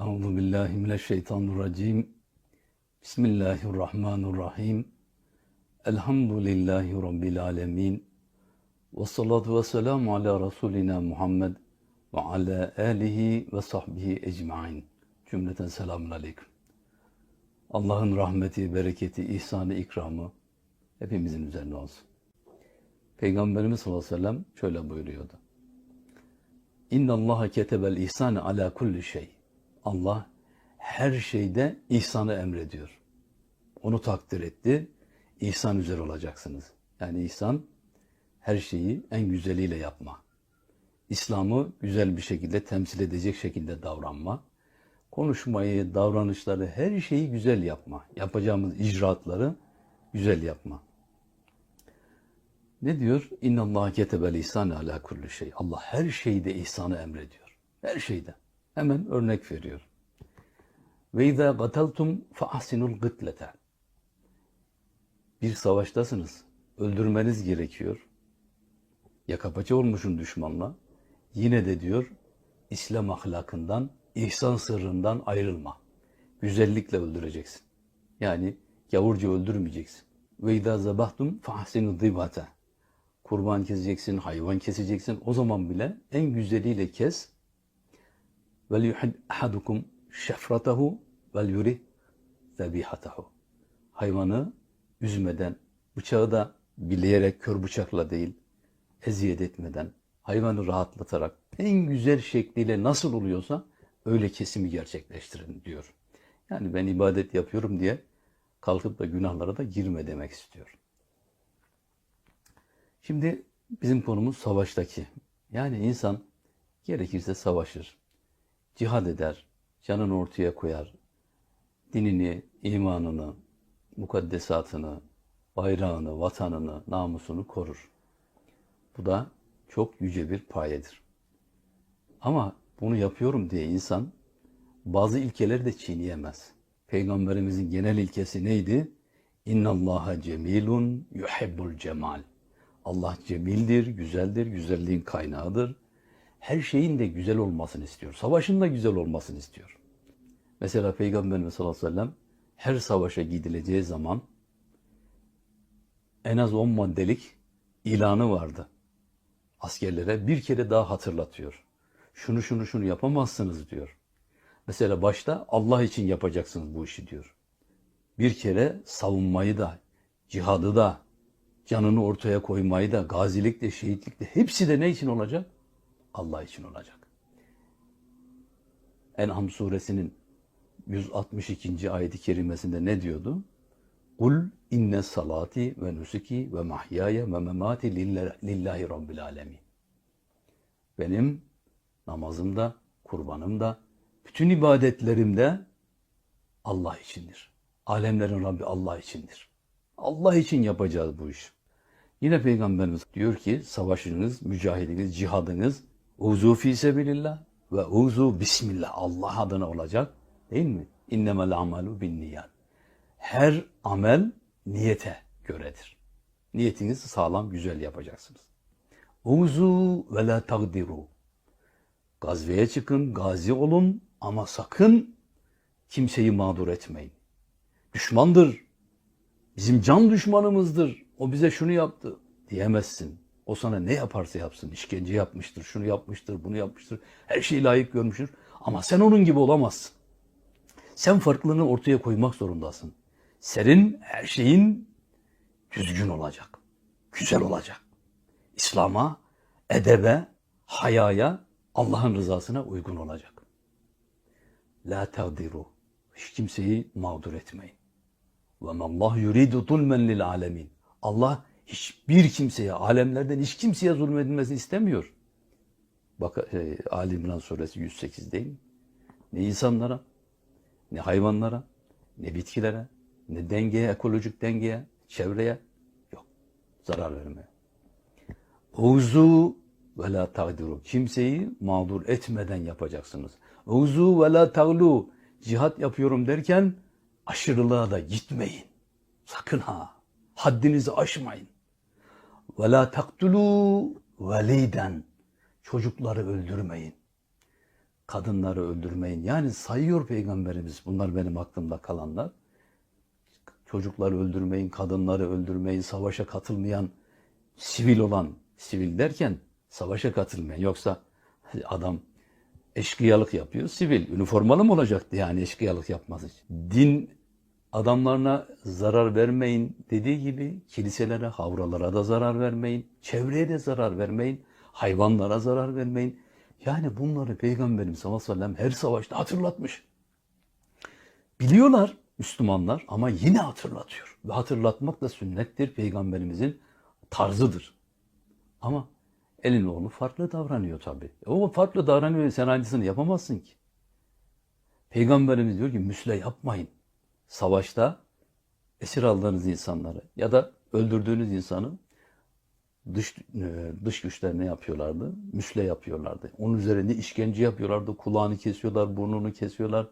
Euzu billahi mineşşeytanirracim. Bismillahirrahmanirrahim. Elhamdülillahi rabbil alamin. Ve salatu ve selamu ala Resulina Muhammed ve ala alihi ve sahbihi ecmain. Cümleten selamun aleyküm. Allah'ın rahmeti, bereketi, ihsanı, ikramı hepimizin üzerine olsun. Peygamberimiz sallallahu aleyhi ve sellem şöyle buyuruyordu. İnna Allaha ketebel ihsane ala kulli şey. Allah her şeyde ihsanı emrediyor. Onu takdir etti. İhsan üzere olacaksınız. Yani ihsan her şeyi en güzeliyle yapma. İslam'ı güzel bir şekilde temsil edecek şekilde davranma. Konuşmayı, davranışları, her şeyi güzel yapma. Yapacağımız icraatları güzel yapma. Ne diyor? İnna Allah ketebel ihsane ala kulli şey. Allah her şeyde ihsanı emrediyor. Her şeyde. Hemen örnek veriyor. Ve izâ gataltum fe ahsinul gıtlete. Bir savaştasınız. Öldürmeniz gerekiyor. Yaka paça olmuşun düşmanla. Yine de diyor İslam ahlakından, ihsan sırrından ayrılma. Güzellikle öldüreceksin. Yani gavurca öldürmeyeceksin. Ve izâ zabahtum fe ahsinul zibate. Kurban keseceksin, hayvan keseceksin. O zaman bile en güzeliyle kes. Vel yuhid ahadukum şefratahu vel. Hayvanı üzmeden, bıçağı da bileyerek kör bıçakla değil, eziyet etmeden, hayvanı rahatlatarak en güzel şekliyle nasıl oluyorsa öyle kesimi gerçekleştirin diyor. Yani ben ibadet yapıyorum diye kalkıp da günahlara da girme demek istiyor. Şimdi bizim konumuz savaştaki. Yani insan gerekirse savaşır, cihad eder, canını ortaya koyar, dinini, imanını, mukaddesatını, bayrağını, vatanını, namusunu korur. Bu da çok yüce bir payedir. Ama bunu yapıyorum diye insan bazı ilkeleri de çiğneyemez. Peygamberimizin genel ilkesi neydi? İnna Allaha cemilun yuhibbul cemal. Allah cemildir, güzeldir, güzelliğin kaynağıdır. Her şeyin de güzel olmasını istiyor. Savaşın da güzel olmasını istiyor. Mesela Peygamberimiz sallallahu aleyhi ve sellem her savaşa gidileceği zaman en az 10 maddelik ilanı vardı. Askerlere bir kere daha hatırlatıyor. Şunu şunu şunu yapamazsınız diyor. Mesela başta Allah için yapacaksınız bu işi diyor. Bir kere savunmayı da, cihadı da, canını ortaya koymayı da, gazilik de, şehitlik de hepsi de ne için olacak? Allah için olacak. En'am suresinin 162. ayeti kerimesinde ne diyordu? Kul inne salati ve nusuki ve mahyaya ve memati lillahi rabbil alemin. Benim namazımda, kurbanımda, bütün ibadetlerimde Allah içindir. Alemlerin Rabbi Allah içindir. Allah için yapacağız bu iş. Yine Peygamberimiz diyor ki savaşınız, mücahidiniz, cihadınız uzu fi sebilillah ve uzu bismillah Allah adına olacak değil mi? İnnemel amalu bin niyat. Her amel niyete göredir. Niyetinizi sağlam, güzel yapacaksınız. Uzu ve la tagdiru. Gazveye çıkın, gazi olun ama sakın kimseyi mağdur etmeyin. Düşmandır, bizim can düşmanımızdır, o bize şunu yaptı diyemezsin. O sana ne yaparsa yapsın, işkence yapmıştır, şunu yapmıştır, bunu yapmıştır, her şeyi layık görmüştür. Ama sen onun gibi olamazsın. Sen farklılığını ortaya koymak zorundasın. Senin her şeyin düzgün olacak, güzel olacak. İslam'a, edebe, hayaya, Allah'ın rızasına uygun olacak. La tağdiru. Hiç kimseyi mağdur etmeyin. Ve Allah yuridu zulmen lil alemin. Allah hiçbir kimseye, alemlerden hiç kimseye zulmedilmesini istemiyor. Bak e, Ali İmran suresi 108 değil mi? Ne insanlara, ne hayvanlara, ne bitkilere, ne dengeye, ekolojik dengeye, çevreye yok. Zarar verme. Uzu ve la tagdiru. Kimseyi mağdur etmeden yapacaksınız. Uzu ve la taglu. Cihat yapıyorum derken aşırılığa da gitmeyin. Sakın ha. Haddinizi aşmayın. Ve la taktulu veliden. Çocukları öldürmeyin. kadınları öldürmeyin. Yani sayıyor Peygamberimiz. Bunlar benim aklımda kalanlar. Çocukları öldürmeyin, kadınları öldürmeyin, savaşa katılmayan, sivil olan, sivil derken savaşa katılmayan. Yoksa adam eşkıyalık yapıyor, sivil. Üniformalı mı olacaktı yani eşkıyalık yapması için? Din adamlarına zarar vermeyin dediği gibi kiliselere, havralara da zarar vermeyin, çevreye de zarar vermeyin, hayvanlara zarar vermeyin. Yani bunları Peygamberimiz sallallahu aleyhi ve sellem her savaşta hatırlatmış. Biliyorlar Müslümanlar ama yine hatırlatıyor. Ve hatırlatmak da sünnettir, Peygamberimizin tarzıdır. Ama elin oğlu farklı davranıyor tabii. O farklı davranıyor, sen aynısını yapamazsın ki. Peygamberimiz diyor ki müsle yapmayın. Savaşta esir aldığınız insanları ya da öldürdüğünüz insanı dış e, dış güçler ne yapıyorlardı? Müsle yapıyorlardı. Onun üzerinde işkence yapıyorlardı. Kulağını kesiyorlar, burnunu kesiyorlar.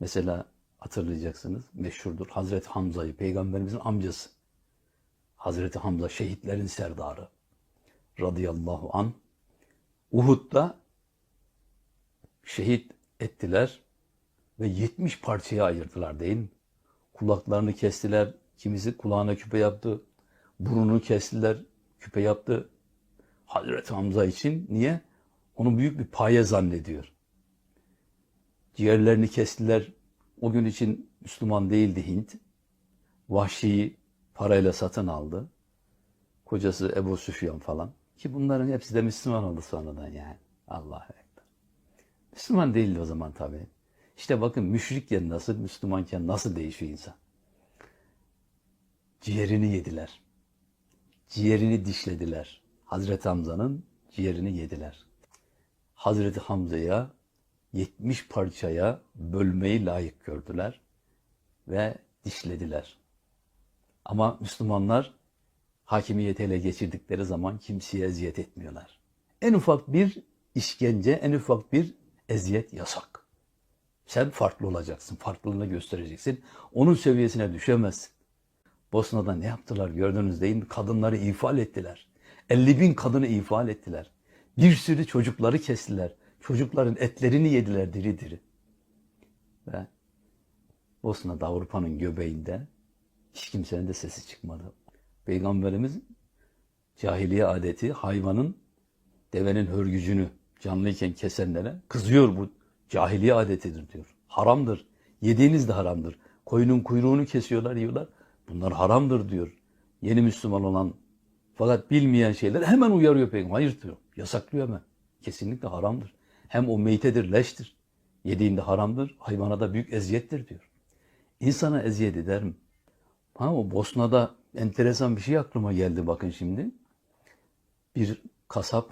Mesela hatırlayacaksınız meşhurdur. Hazreti Hamza'yı, peygamberimizin amcası. Hazreti Hamza şehitlerin serdarı radıyallahu an Uhud'da şehit ettiler ve 70 parçaya ayırdılar değil mi? Kulaklarını kestiler, kimisi kulağına küpe yaptı, burnunu kestiler, küpe yaptı. Hazreti Hamza için niye? Onu büyük bir paye zannediyor. Ciğerlerini kestiler. O gün için Müslüman değildi Hint. Vahşiyi parayla satın aldı. Kocası Ebu Süfyan falan. Ki bunların hepsi de Müslüman oldu sonradan yani. Allah ekber. Müslüman değildi o zaman tabii. İşte bakın müşrikken nasıl, Müslümanken nasıl değişiyor insan. Ciğerini yediler. Ciğerini dişlediler. Hazreti Hamza'nın ciğerini yediler. Hazreti Hamza'ya 70 parçaya bölmeyi layık gördüler ve dişlediler. Ama Müslümanlar hakimiyeti ele geçirdikleri zaman kimseye eziyet etmiyorlar. En ufak bir işkence, en ufak bir eziyet yasak. Sen farklı olacaksın, farklılığını göstereceksin. Onun seviyesine düşemezsin. Bosna'da ne yaptılar gördünüz değil mi? Kadınları ifade ettiler. 50 bin kadını ifade ettiler. Bir sürü çocukları kestiler. Çocukların etlerini yediler diri diri. Ve Bosna'da Avrupa'nın göbeğinde hiç kimsenin de sesi çıkmadı. Peygamberimiz cahiliye adeti hayvanın devenin hörgücünü canlıyken kesenlere kızıyor bu cahiliye adetidir diyor. Haramdır. Yediğiniz de haramdır. Koyunun kuyruğunu kesiyorlar, yiyorlar. Bunlar haramdır diyor. Yeni Müslüman olan fakat bilmeyen şeyler hemen uyarıyor peygamber. Hayır diyor. Yasaklıyor hemen. Kesinlikle haramdır. Hem o meytedir, leştir. Yediğinde haramdır. Hayvana da büyük eziyettir diyor. İnsana eziyet eder mi? Ha o Bosna'da enteresan bir şey aklıma geldi bakın şimdi. Bir kasap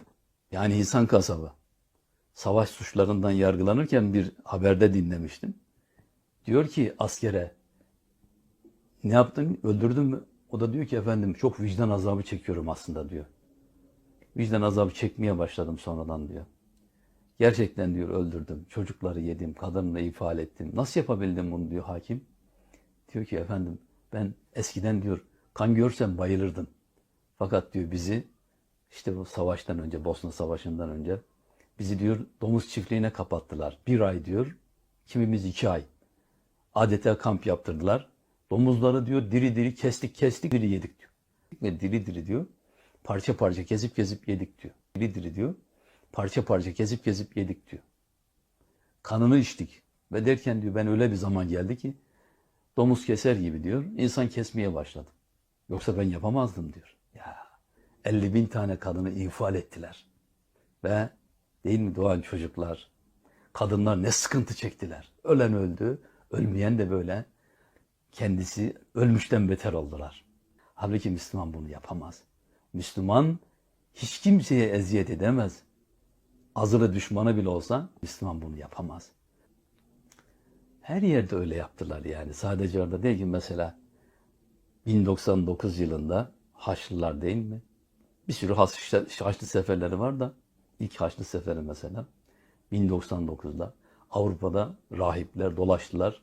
yani insan kasabı savaş suçlarından yargılanırken bir haberde dinlemiştim. Diyor ki askere ne yaptın öldürdün mü? O da diyor ki efendim çok vicdan azabı çekiyorum aslında diyor. Vicdan azabı çekmeye başladım sonradan diyor. Gerçekten diyor öldürdüm. Çocukları yedim, kadınla ifade ettim. Nasıl yapabildim bunu diyor hakim. Diyor ki efendim ben eskiden diyor kan görsem bayılırdım. Fakat diyor bizi işte bu savaştan önce, Bosna Savaşı'ndan önce bizi diyor domuz çiftliğine kapattılar. Bir ay diyor, kimimiz iki ay. Adeta kamp yaptırdılar. Domuzları diyor diri diri kestik kestik diri yedik diyor. Ve diri diri diyor parça parça kesip kesip yedik diyor. Diri diri diyor parça parça kesip kesip yedik diyor. Kanını içtik. Ve derken diyor ben öyle bir zaman geldi ki domuz keser gibi diyor insan kesmeye başladım. Yoksa ben yapamazdım diyor. Ya 50 bin tane kadını ifade ettiler. Ve değil mi doğan çocuklar, kadınlar ne sıkıntı çektiler. Ölen öldü, ölmeyen de böyle kendisi ölmüşten beter oldular. Halbuki Müslüman bunu yapamaz. Müslüman hiç kimseye eziyet edemez. Azılı düşmanı bile olsa Müslüman bunu yapamaz. Her yerde öyle yaptılar yani. Sadece orada değil ki mesela 1099 yılında Haçlılar değil mi? Bir sürü Haçlı, Haçlı seferleri var da ilk Haçlı seferi mesela 1099'da Avrupa'da rahipler dolaştılar.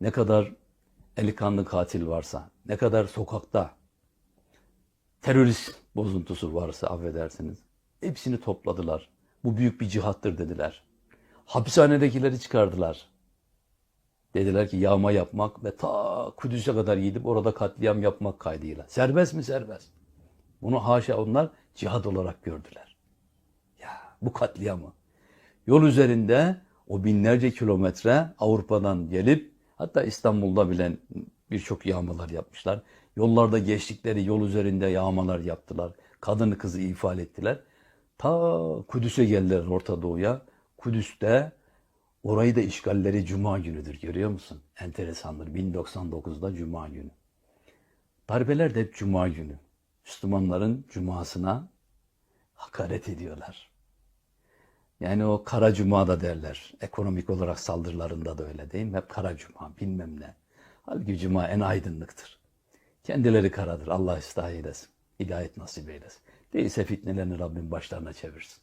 Ne kadar eli kanlı katil varsa, ne kadar sokakta terörist bozuntusu varsa affedersiniz. Hepsini topladılar. Bu büyük bir cihattır dediler. Hapishanedekileri çıkardılar. Dediler ki yağma yapmak ve ta Kudüs'e kadar gidip orada katliam yapmak kaydıyla. Serbest mi serbest? Bunu haşa onlar cihad olarak gördüler. Bu katliamı. Yol üzerinde o binlerce kilometre Avrupa'dan gelip hatta İstanbul'da bile birçok yağmalar yapmışlar. Yollarda geçtikleri yol üzerinde yağmalar yaptılar. Kadını kızı ifade ettiler. Ta Kudüs'e geldiler Orta Doğu'ya. Kudüs'te orayı da işgalleri Cuma günüdür görüyor musun? Enteresandır. 1099'da Cuma günü. Darbeler de hep Cuma günü. Müslümanların Cuma'sına hakaret ediyorlar. Yani o kara cuma da derler. Ekonomik olarak saldırılarında da öyle değil mi? Hep kara cuma bilmem ne. Halbuki cuma en aydınlıktır. Kendileri karadır. Allah ıslah eylesin. Hidayet nasip eylesin. Değilse fitnelerini Rabbim başlarına çevirsin.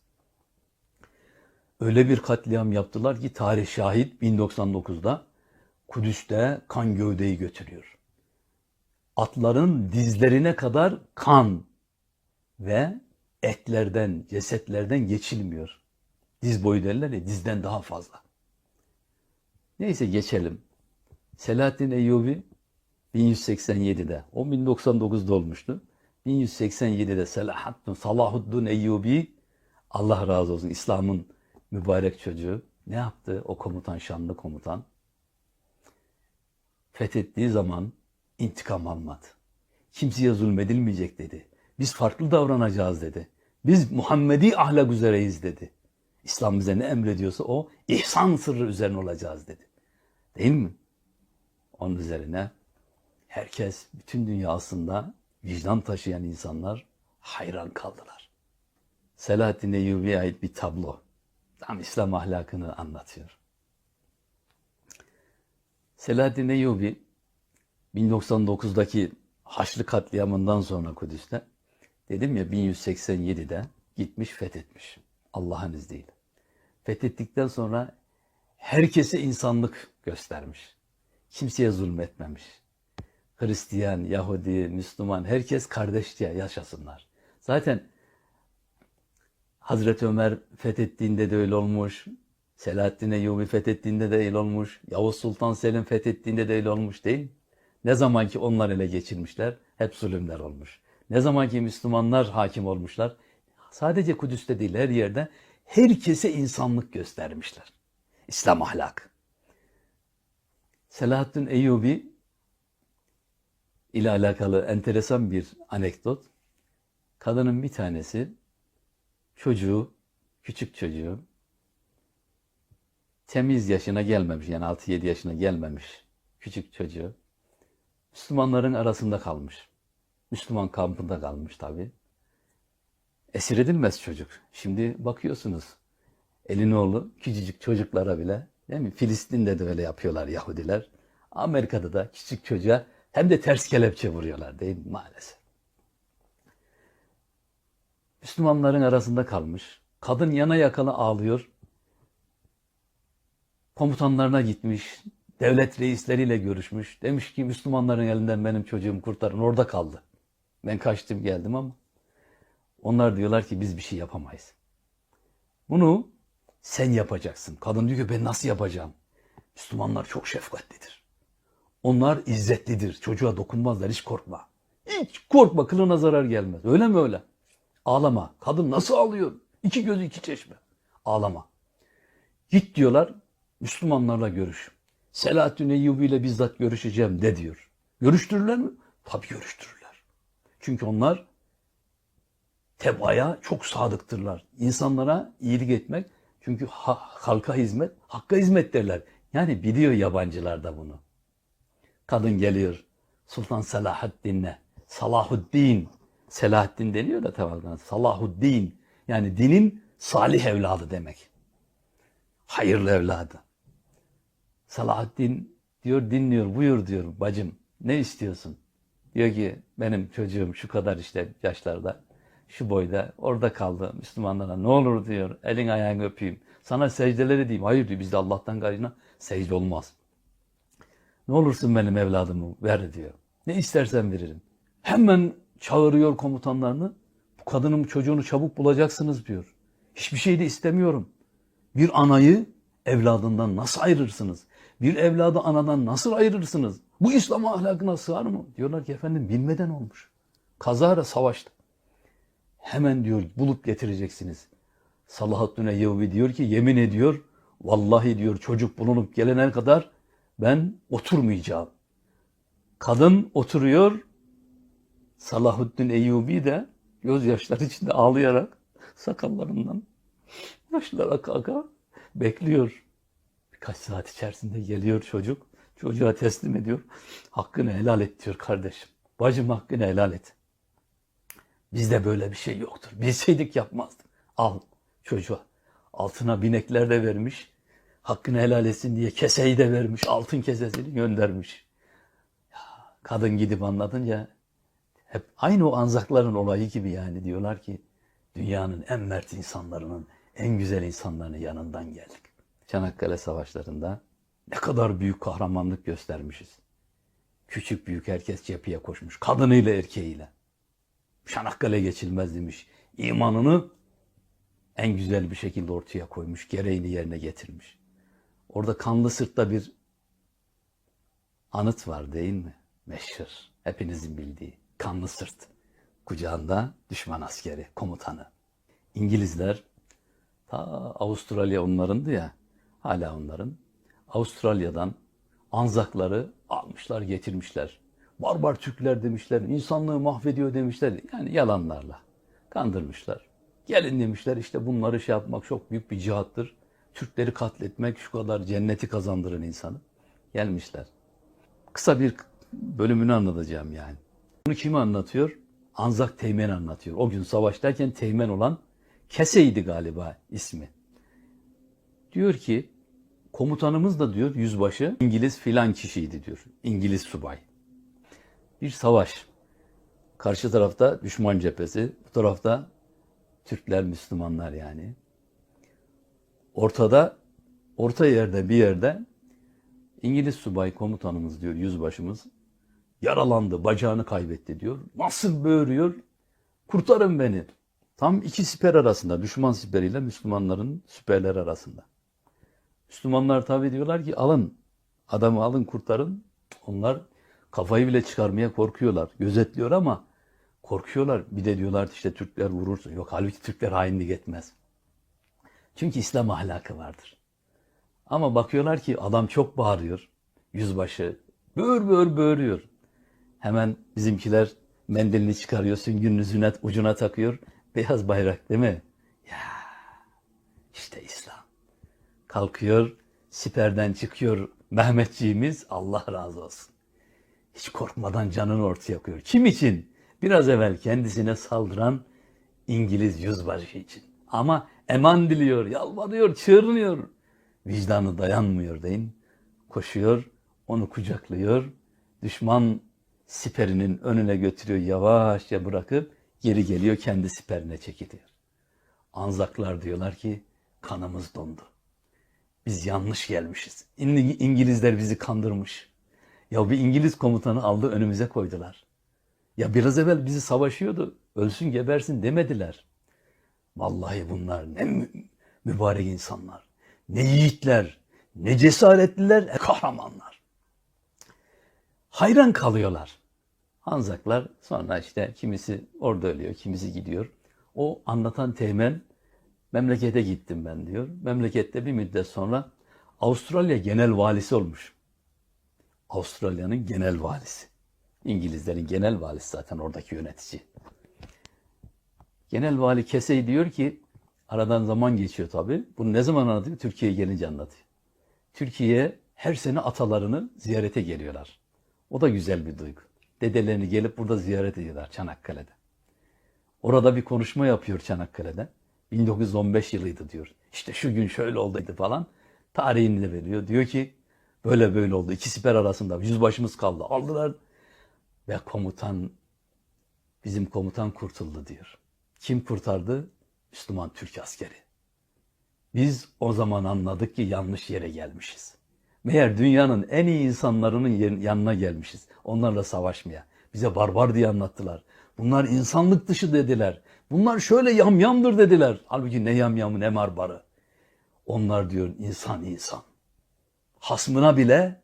Öyle bir katliam yaptılar ki tarih şahit 1099'da Kudüs'te kan gövdeyi götürüyor. Atların dizlerine kadar kan ve etlerden, cesetlerden geçilmiyor. Diz boyu derler ya, dizden daha fazla. Neyse geçelim. Selahaddin Eyyubi 1187'de, o 1099'da olmuştu. 1187'de Selahaddin, Salahuddin Eyyubi, Allah razı olsun İslam'ın mübarek çocuğu ne yaptı o komutan, şanlı komutan? Fethettiği zaman intikam almadı. Kimseye zulmedilmeyecek dedi. Biz farklı davranacağız dedi. Biz Muhammedi ahlak üzereyiz dedi. İslam bize ne emrediyorsa o ihsan sırrı üzerine olacağız dedi. Değil mi? Onun üzerine herkes, bütün dünyasında vicdan taşıyan insanlar hayran kaldılar. Selahaddin Eyyubi'ye ait bir tablo. Tam İslam ahlakını anlatıyor. Selahaddin Eyyubi 1099'daki Haçlı katliamından sonra Kudüs'te dedim ya 1187'de gitmiş fethetmiş Allah'ın izniyle. Fethettikten sonra herkese insanlık göstermiş. Kimseye zulmetmemiş. Hristiyan, Yahudi, Müslüman herkes kardeşçe yaşasınlar. Zaten Hazreti Ömer fethettiğinde de öyle olmuş. Selahaddin Eyyubi fethettiğinde de öyle olmuş. Yavuz Sultan Selim fethettiğinde de öyle olmuş değil? Ne zaman ki onlar ele geçirmişler, hep zulümler olmuş. Ne zaman ki Müslümanlar hakim olmuşlar, sadece Kudüs'te değil her yerde herkese insanlık göstermişler. İslam ahlak. Selahaddin Eyyubi ile alakalı enteresan bir anekdot. Kadının bir tanesi çocuğu, küçük çocuğu temiz yaşına gelmemiş yani 6-7 yaşına gelmemiş küçük çocuğu Müslümanların arasında kalmış. Müslüman kampında kalmış tabi. Esir edilmez çocuk. Şimdi bakıyorsunuz Elinoğlu küçücük çocuklara bile değil mi? Filistin'de de öyle yapıyorlar Yahudiler. Amerika'da da küçük çocuğa hem de ters kelepçe vuruyorlar değil mi? Maalesef. Müslümanların arasında kalmış. Kadın yana yakala ağlıyor. Komutanlarına gitmiş. Devlet reisleriyle görüşmüş. Demiş ki Müslümanların elinden benim çocuğum kurtarın. Orada kaldı. Ben kaçtım geldim ama. Onlar diyorlar ki biz bir şey yapamayız. Bunu sen yapacaksın. Kadın diyor ki ben nasıl yapacağım? Müslümanlar çok şefkatlidir. Onlar izzetlidir. Çocuğa dokunmazlar. Hiç korkma. Hiç korkma. Kılına zarar gelmez. Öyle mi öyle? Ağlama. Kadın nasıl ağlıyor? İki gözü iki çeşme. Ağlama. Git diyorlar. Müslümanlarla görüş. Selahaddin Eyyubi ile bizzat görüşeceğim de diyor. Görüştürürler mi? Tabii görüştürürler. Çünkü onlar tebaya çok sadıktırlar. İnsanlara iyilik etmek çünkü ha- halka hizmet, hakka hizmet derler. Yani biliyor yabancılar da bunu. Kadın geliyor Sultan Selahaddin'le. Salahuddin. Selahaddin deniyor da tamam. Salahuddin. Yani dinin salih evladı demek. Hayırlı evladı. Salahaddin diyor dinliyor buyur diyor bacım ne istiyorsun? Diyor ki benim çocuğum şu kadar işte yaşlarda şu boyda orada kaldı Müslümanlara ne olur diyor elin ayağını öpeyim. Sana secdeleri diyeyim. Hayır diyor bizde Allah'tan gayrına secde olmaz. Ne olursun benim evladımı ver diyor. Ne istersen veririm. Hemen çağırıyor komutanlarını. Bu kadının çocuğunu çabuk bulacaksınız diyor. Hiçbir şey de istemiyorum. Bir anayı evladından nasıl ayırırsınız? Bir evladı anadan nasıl ayırırsınız? Bu İslam ahlakına sığar mı? Diyorlar ki efendim bilmeden olmuş. Kazara savaşta. Hemen diyor bulup getireceksiniz. Salahaddin Eyyubi diyor ki yemin ediyor vallahi diyor çocuk bulunup gelene kadar ben oturmayacağım. Kadın oturuyor. Salahuddin Eyyubi de gözyaşları içinde ağlayarak sakallarından yaşlar aka aka bekliyor. Birkaç saat içerisinde geliyor çocuk. Çocuğa teslim ediyor. Hakkını helal et diyor kardeşim. Bacım hakkını helal et. Bizde böyle bir şey yoktur. Bilseydik yapmazdık. Al çocuğa. Altına binekler de vermiş. Hakkını helal etsin diye keseyi de vermiş. Altın kesesini göndermiş. Ya, kadın gidip anlatınca hep aynı o anzakların olayı gibi yani diyorlar ki dünyanın en mert insanlarının, en güzel insanlarının yanından geldik. Çanakkale savaşlarında ne kadar büyük kahramanlık göstermişiz. Küçük büyük herkes cepheye koşmuş. Kadınıyla erkeğiyle. Çanakkale geçilmez demiş. İmanını en güzel bir şekilde ortaya koymuş. Gereğini yerine getirmiş. Orada kanlı sırtta bir anıt var değil mi? Meşhur. Hepinizin bildiği. Kanlı sırt. Kucağında düşman askeri, komutanı. İngilizler ta Avustralya onlarındı ya. Hala onların. Avustralya'dan Anzakları almışlar getirmişler. Barbar Türkler demişler, insanlığı mahvediyor demişler. Yani yalanlarla kandırmışlar. Gelin demişler işte bunları şey yapmak çok büyük bir cihattır. Türkleri katletmek şu kadar cenneti kazandırın insanı. Gelmişler. Kısa bir bölümünü anlatacağım yani. Bunu kim anlatıyor? Anzak Teğmen anlatıyor. O gün savaştayken Teğmen olan Kese'ydi galiba ismi. Diyor ki komutanımız da diyor yüzbaşı İngiliz filan kişiydi diyor. İngiliz subay. Bir savaş. Karşı tarafta düşman cephesi, bu tarafta Türkler, Müslümanlar yani. Ortada, orta yerde bir yerde İngiliz subay komutanımız diyor, yüzbaşımız yaralandı, bacağını kaybetti diyor. Nasıl böğürüyor? Kurtarın beni. Tam iki siper arasında, düşman siperiyle Müslümanların siperleri arasında. Müslümanlar tabi diyorlar ki alın, adamı alın kurtarın. Onlar kafayı bile çıkarmaya korkuyorlar. Gözetliyor ama korkuyorlar. Bir de diyorlar işte Türkler vurursun. Yok halbuki Türkler hainlik etmez. Çünkü İslam ahlakı vardır. Ama bakıyorlar ki adam çok bağırıyor. Yüzbaşı böğür böğür böğürüyor. Hemen bizimkiler mendilini çıkarıyor, süngünün ucuna, ucuna takıyor. Beyaz bayrak değil mi? Ya işte İslam. Kalkıyor, siperden çıkıyor Mehmetçiğimiz Allah razı olsun. Hiç korkmadan canını ortaya koyuyor. Kim için? Biraz evvel kendisine saldıran İngiliz yüzbaşı için. Ama eman diliyor, yalvarıyor, çığırınıyor. Vicdanı dayanmıyor deyin. Koşuyor, onu kucaklıyor. Düşman siperinin önüne götürüyor, yavaşça bırakıp geri geliyor, kendi siperine çekiliyor. Anzaklar diyorlar ki kanımız dondu. Biz yanlış gelmişiz. İng- İngilizler bizi kandırmış. Ya bir İngiliz komutanı aldı önümüze koydular. Ya biraz evvel bizi savaşıyordu. Ölsün gebersin demediler. Vallahi bunlar ne mü- mübarek insanlar. Ne yiğitler, ne cesaretliler, ne kahramanlar. Hayran kalıyorlar. Hanzaklar sonra işte kimisi orada ölüyor, kimisi gidiyor. O anlatan teğmen memlekete gittim ben diyor. Memlekette bir müddet sonra Avustralya genel valisi olmuş. Avustralya'nın genel valisi. İngilizlerin genel valisi zaten oradaki yönetici. Genel vali Kesey diyor ki aradan zaman geçiyor tabii. Bunu ne zaman anlatıyor? Türkiye'ye gelince anlatıyor. Türkiye'ye her sene atalarını ziyarete geliyorlar. O da güzel bir duygu. Dedelerini gelip burada ziyaret ediyorlar Çanakkale'de. Orada bir konuşma yapıyor Çanakkale'de. 1915 yılıydı diyor. İşte şu gün şöyle olduydu falan. Tarihini de veriyor. Diyor ki böyle böyle oldu. İki siper arasında yüzbaşımız kaldı. Aldılar ve komutan bizim komutan kurtuldu diyor. Kim kurtardı? Müslüman Türk askeri. Biz o zaman anladık ki yanlış yere gelmişiz. Meğer dünyanın en iyi insanlarının yanına gelmişiz. Onlarla savaşmaya. Bize barbar diye anlattılar. Bunlar insanlık dışı dediler. Bunlar şöyle yamyamdır dediler. Halbuki ne yamyamı ne barbarı. Onlar diyor insan insan. Hasmına bile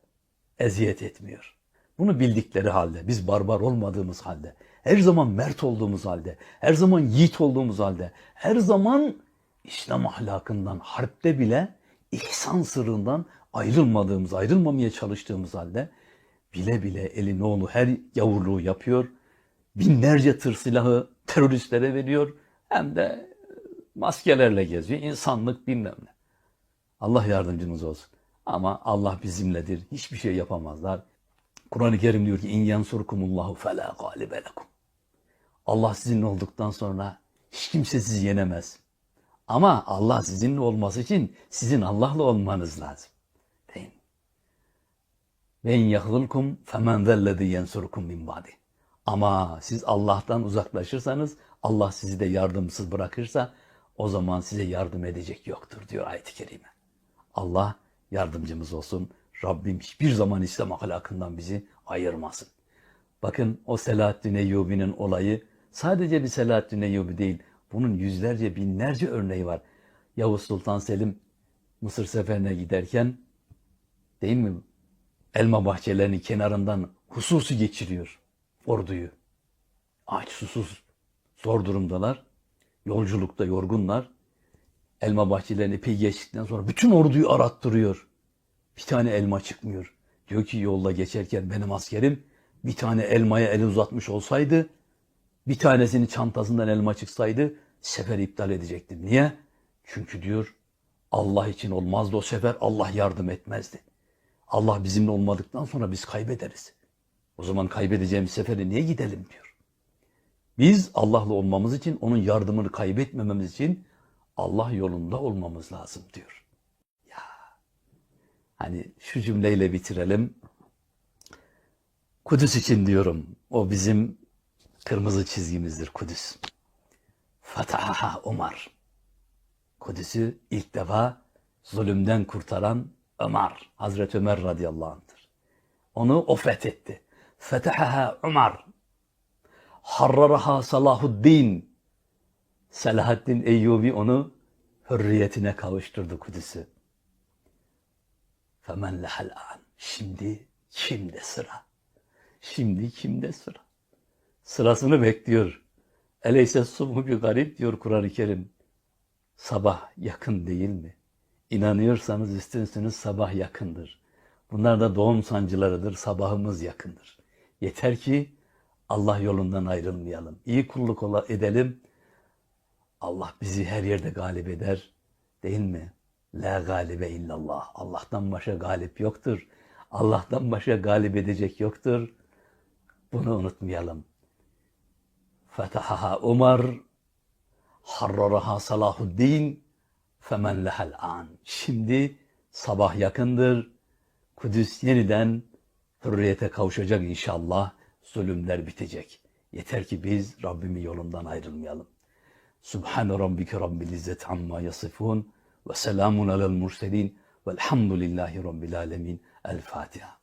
eziyet etmiyor. Bunu bildikleri halde, biz barbar olmadığımız halde, her zaman mert olduğumuz halde, her zaman yiğit olduğumuz halde, her zaman İslam ahlakından, harpte bile ihsan sırrından ayrılmadığımız, ayrılmamaya çalıştığımız halde bile bile elin oğlu her yavurluğu yapıyor. Binlerce tır silahı teröristlere veriyor. Hem de maskelerle geziyor. İnsanlık bilmem ne. Allah yardımcımız olsun. Ama Allah bizimledir. Hiçbir şey yapamazlar. Kur'an-ı Kerim diyor ki in yansurkumullahu fela galibe lekum. Allah sizinle olduktan sonra hiç kimse sizi yenemez. Ama Allah sizinle olması için sizin Allah'la olmanız lazım. Değil mi? Ve in yahzulkum femen zellezî yensurukum min ba'di. Ama siz Allah'tan uzaklaşırsanız, Allah sizi de yardımsız bırakırsa o zaman size yardım edecek yoktur diyor ayet-i kerime. Allah yardımcımız olsun. Rabbim hiçbir zaman İslam ahlakından bizi ayırmasın. Bakın o Selahaddin Eyyubi'nin olayı sadece bir Selahaddin Eyyubi değil. Bunun yüzlerce binlerce örneği var. Yavuz Sultan Selim Mısır seferine giderken değil mi? Elma bahçelerinin kenarından hususi geçiriyor orduyu. Aç susuz zor durumdalar. Yolculukta yorgunlar. Elma bahçelerini epey geçtikten sonra bütün orduyu arattırıyor. Bir tane elma çıkmıyor. Diyor ki yolda geçerken benim askerim bir tane elmaya el uzatmış olsaydı, bir tanesinin çantasından elma çıksaydı sefer iptal edecektim. Niye? Çünkü diyor Allah için olmazdı o sefer, Allah yardım etmezdi. Allah bizimle olmadıktan sonra biz kaybederiz. O zaman kaybedeceğimiz sefere niye gidelim diyor. Biz Allah'la olmamız için, onun yardımını kaybetmememiz için Allah yolunda olmamız lazım diyor. Ya hani şu cümleyle bitirelim. Kudüs için diyorum. O bizim kırmızı çizgimizdir Kudüs. Fataha Umar. Kudüs'ü ilk defa zulümden kurtaran Ömer. Hazreti Ömer radıyallahu anh'tır. Onu o fethetti. Fetahaha Umar. Harraraha Salahuddin. Selahaddin Eyyubi onu hürriyetine kavuşturdu Kudüs'ü. Femen lehal an. Şimdi kimde sıra? Şimdi kimde sıra? Sırasını bekliyor. Eleyse subhu bir garip diyor Kur'an-ı Kerim. Sabah yakın değil mi? İnanıyorsanız üstünsünüz sabah yakındır. Bunlar da doğum sancılarıdır. Sabahımız yakındır. Yeter ki Allah yolundan ayrılmayalım. İyi kulluk edelim. Allah bizi her yerde galip eder. Değil mi? La galibe illallah. Allah'tan başka galip yoktur. Allah'tan başka galip edecek yoktur. Bunu unutmayalım. Fetahaha Umar, harraraha Salahuddin, femen lehel an. Şimdi sabah yakındır. Kudüs yeniden hürriyete kavuşacak inşallah. Zulümler bitecek. Yeter ki biz Rabbimin yolundan ayrılmayalım. Subhan rabbike rabbil izzeti amma yasifun ve selamun alel murselin velhamdülillahi rabbil alemin. El Fatiha.